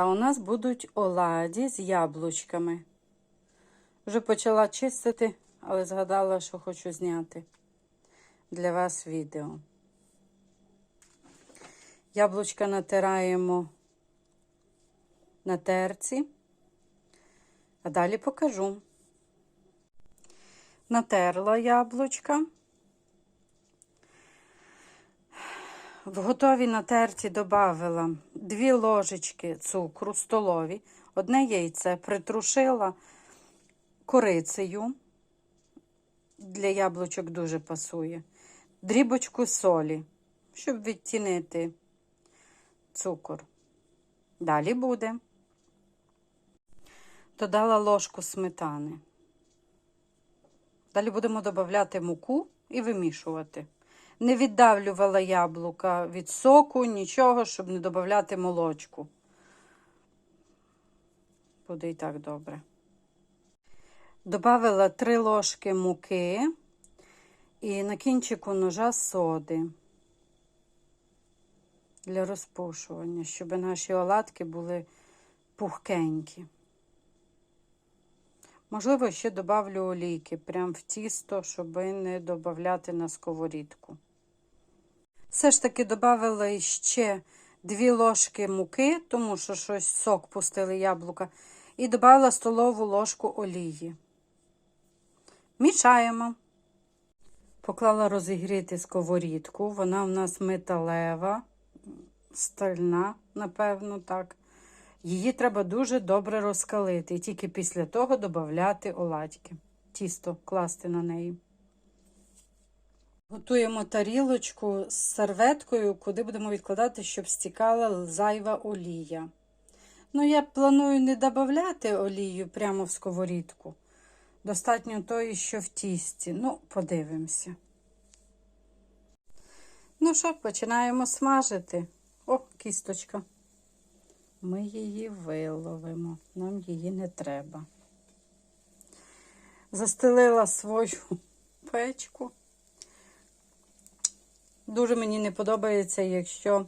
А у нас будуть оладі з яблучками. Вже почала чистити, але згадала, що хочу зняти для вас відео. Яблучка натираємо на терці, а далі покажу. Натерла яблучка. В готові натерті додавила 2 ложечки цукру столові, одне яйце притрушила корицею. Для яблучок дуже пасує. Дрібочку солі, щоб відтінити цукор. Далі буде. Додала ложку сметани. Далі будемо додавати муку і вимішувати. Не віддавлювала яблука від соку, нічого, щоб не додати молочку. Буде і так добре. Добавила 3 ложки муки і на кінчику ножа соди для розпушування, щоб наші оладки були пухкенькі. Можливо, ще добавлю олійки прямо в тісто, щоб не додати на сковорідку. Все ж таки додавала ще 2 ложки муки, тому що щось сок пустили яблука, і додала столову ложку олії. Мішаємо. Поклала розігріти сковорідку. Вона в нас металева, стальна, напевно, так. Її треба дуже добре розкалити і тільки після того додати оладьки. Тісто класти на неї. Готуємо тарілочку з серветкою, куди будемо відкладати, щоб стікала зайва олія. Ну, я планую не додати олію прямо в сковорідку. Достатньо тої, що в тісті. Ну, подивимося. Ну що, починаємо смажити. О, кісточка. Ми її виловимо, нам її не треба. Застелила свою печку. Дуже мені не подобається, якщо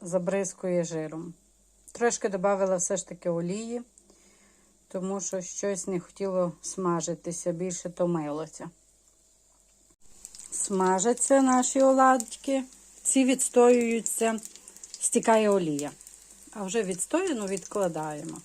забризкує жиром. Трошки додала все ж таки олії, тому що щось не хотіло смажитися, більше томилося. Смажаться наші оладки, ці відстоюються, стікає олія. А вже відстояну відкладаємо.